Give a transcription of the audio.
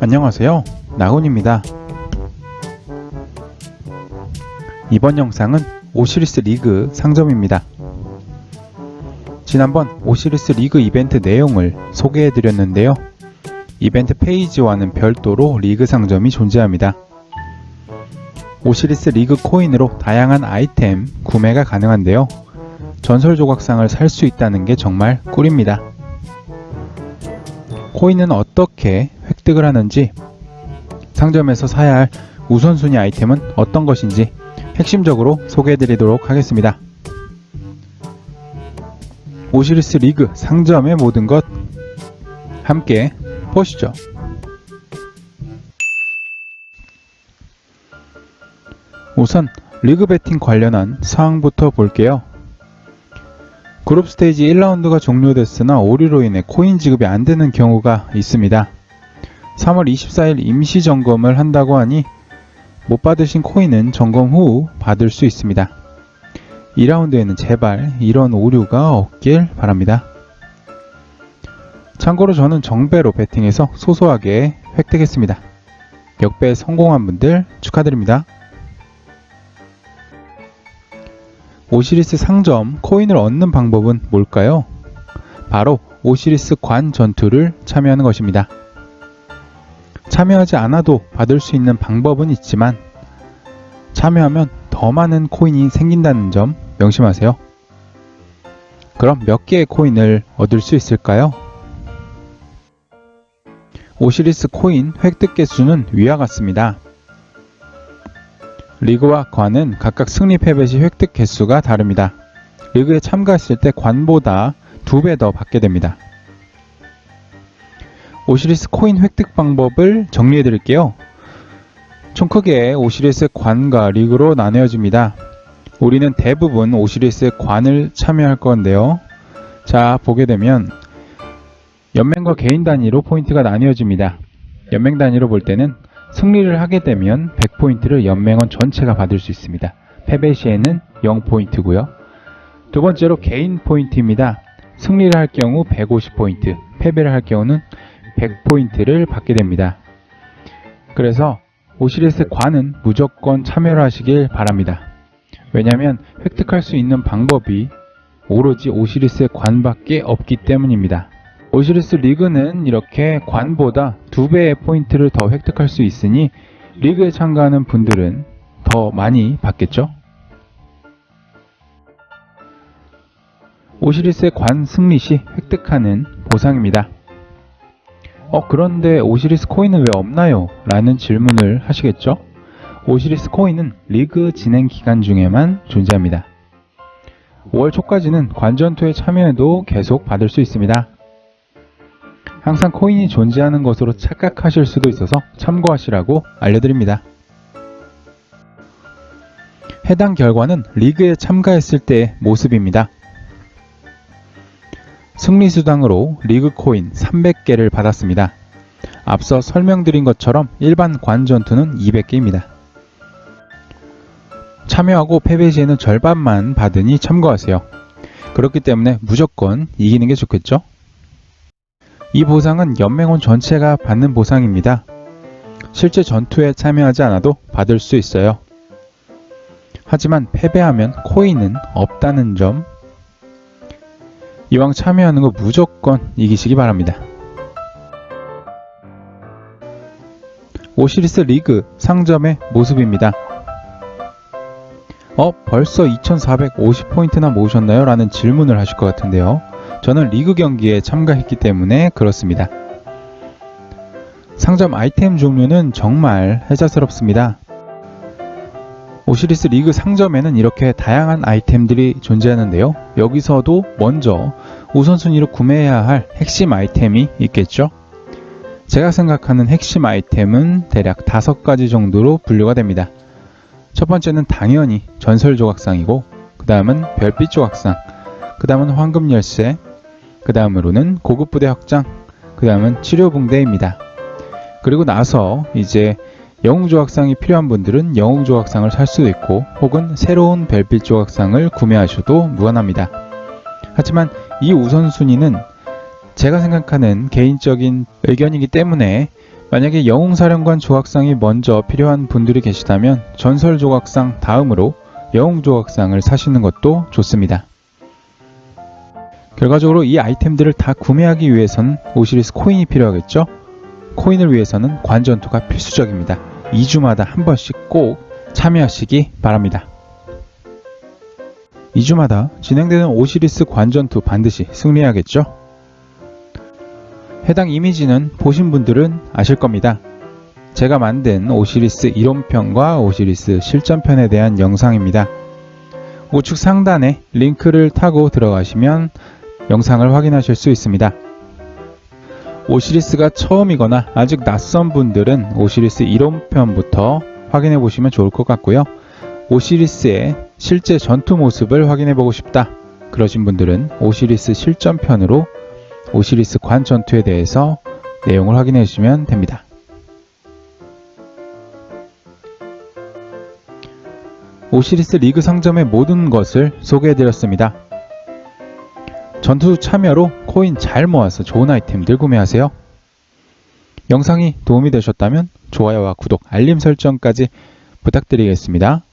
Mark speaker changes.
Speaker 1: 안녕하세요. 나훈입니다. 이번 영상은 오시리스 리그 상점입니다. 지난번 오시리스 리그 이벤트 내용을 소개해 드렸는데요. 이벤트 페이지와는 별도로 리그 상점이 존재합니다. 오시리스 리그 코인으로 다양한 아이템 구매가 가능한데요. 전설 조각상을 살 수 있다는 게 정말 꿀입니다. 코인은 어떻게 획득을 하는지, 상점에서 사야 할 우선순위 아이템은 어떤 것인지 핵심적으로 소개해 드리도록 하겠습니다. 오시리스 리그 상점의 모든 것 함께 보시죠. 우선 리그 배팅 관련한 사항부터 볼게요. 그룹 스테이지 1라운드가 종료됐으나 오류로 인해 코인 지급이 안 되는 경우가 있습니다. 3월 24일 임시 점검을 한다고 하니 못 받으신 코인은 점검 후 받을 수 있습니다. 2라운드에는 제발 이런 오류가 없길 바랍니다. 참고로 저는 정배로 배팅해서 소소하게 획득했습니다. 역배 성공한 분들 축하드립니다. 오시리스 상점 코인을 얻는 방법은 뭘까요? 바로 오시리스 관 전투를 참여하는 것입니다. 참여하지 않아도 받을 수 있는 방법은 있지만 참여하면 더 많은 코인이 생긴다는 점 명심하세요. 그럼 몇 개의 코인을 얻을 수 있을까요? 오시리스 코인 획득 개수는 위와 같습니다. 리그와 관은 각각 승리 패배 시 획득 개수가 다릅니다. 리그에 참가했을 때 관보다 2배 더 받게 됩니다. 오시리스 코인 획득 방법을 정리해 드릴게요. 총 크게 오시리스 관과 리그로 나뉘어집니다. 우리는 대부분 오시리스 관을 참여할 건데요. 자, 보게 되면 연맹과 개인 단위로 포인트가 나뉘어집니다. 연맹 단위로 볼 때는 승리를 하게 되면 100포인트를 연맹원 전체가 받을 수 있습니다. 패배 시에는 0포인트고요. 두 번째로 개인 포인트입니다. 승리를 할 경우 150포인트, 패배를 할 경우는 100포인트를 받게 됩니다. 그래서 오시리스 관은 무조건 참여를 하시길 바랍니다. 왜냐하면 획득할 수 있는 방법이 오로지 오시리스 관밖에 없기 때문입니다. 오시리스 리그는 이렇게 관보다 두 배의 포인트를 더 획득할 수 있으니 리그에 참가하는 분들은 더 많이 받겠죠? 오시리스의 관 승리 시 획득하는 보상입니다. 어, 그런데 오시리스 코인은 왜 없나요? 라는 질문을 하시겠죠? 오시리스 코인은 리그 진행 기간 중에만 존재합니다. 5월 초까지는 관전투에 참여해도 계속 받을 수 있습니다. 항상 코인이 존재하는 것으로 착각하실 수도 있어서 참고하시라고 알려드립니다. 해당 결과는 리그에 참가했을 때의 모습입니다. 승리수당으로 리그 코인 300개를 받았습니다. 앞서 설명드린 것처럼 일반 관전투는 200개입니다. 참여하고 패배 시에는 절반만 받으니 참고하세요. 그렇기 때문에 무조건 이기는 게 좋겠죠? 이 보상은 연맹원 전체가 받는 보상입니다. 실제 전투에 참여하지 않아도 받을 수 있어요. 하지만 패배하면 코인은 없다는 점 이왕 참여하는 거 무조건 이기시기 바랍니다. 오시리스 리그 상점의 모습입니다. 어, 벌써 2450포인트나 모으셨나요? 라는 질문을 하실 것 같은데요. 저는 리그 경기에 참가했기 때문에 그렇습니다. 상점 아이템 종류는 정말 혜자스럽습니다. 오시리스 리그 상점에는 이렇게 다양한 아이템들이 존재하는데요. 여기서도 먼저 우선순위로 구매해야 할 핵심 아이템이 있겠죠. 제가 생각하는 핵심 아이템은 대략 다섯 가지 정도로 분류가 됩니다. 첫 번째는 당연히 전설 조각상이고, 그 다음은 별빛 조각상, 그 다음은 황금 열쇠, 그 다음으로는 고급 부대 확장, 그 다음은 치료 붕대입니다. 그리고 나서 이제 영웅 조각상이 필요한 분들은 영웅 조각상을 살 수도 있고 혹은 새로운 별빛 조각상을 구매하셔도 무관합니다. 하지만 이 우선순위는 제가 생각하는 개인적인 의견이기 때문에 만약에 영웅사령관 조각상이 먼저 필요한 분들이 계시다면 전설 조각상 다음으로 영웅 조각상을 사시는 것도 좋습니다. 결과적으로 이 아이템들을 다 구매하기 위해선 오시리스 코인이 필요하겠죠? 코인을 위해서는 관전투가 필수적입니다. 2주마다 한 번씩 꼭 참여하시기 바랍니다. 2주마다 진행되는 오시리스 관전투 반드시 승리해야겠죠? 해당 이미지는 보신 분들은 아실 겁니다. 제가 만든 오시리스 이론편과 오시리스 실전편에 대한 영상입니다. 우측 상단에 링크를 타고 들어가시면 영상을 확인하실 수 있습니다. 오시리스가 처음이거나 아직 낯선 분들은 오시리스 이론편부터 확인해 보시면 좋을 것 같고요. 오시리스의 실제 전투 모습을 확인해 보고 싶다. 그러신 분들은 오시리스 실전편으로 오시리스 관 전투에 대해서 내용을 확인해 주시면 됩니다. 오시리스 리그 상점의 모든 것을 소개해 드렸습니다. 전투 참여로 코인 잘 모아서 좋은 아이템들 구매하세요. 영상이 도움이 되셨다면 좋아요와 구독, 알림 설정까지 부탁드리겠습니다.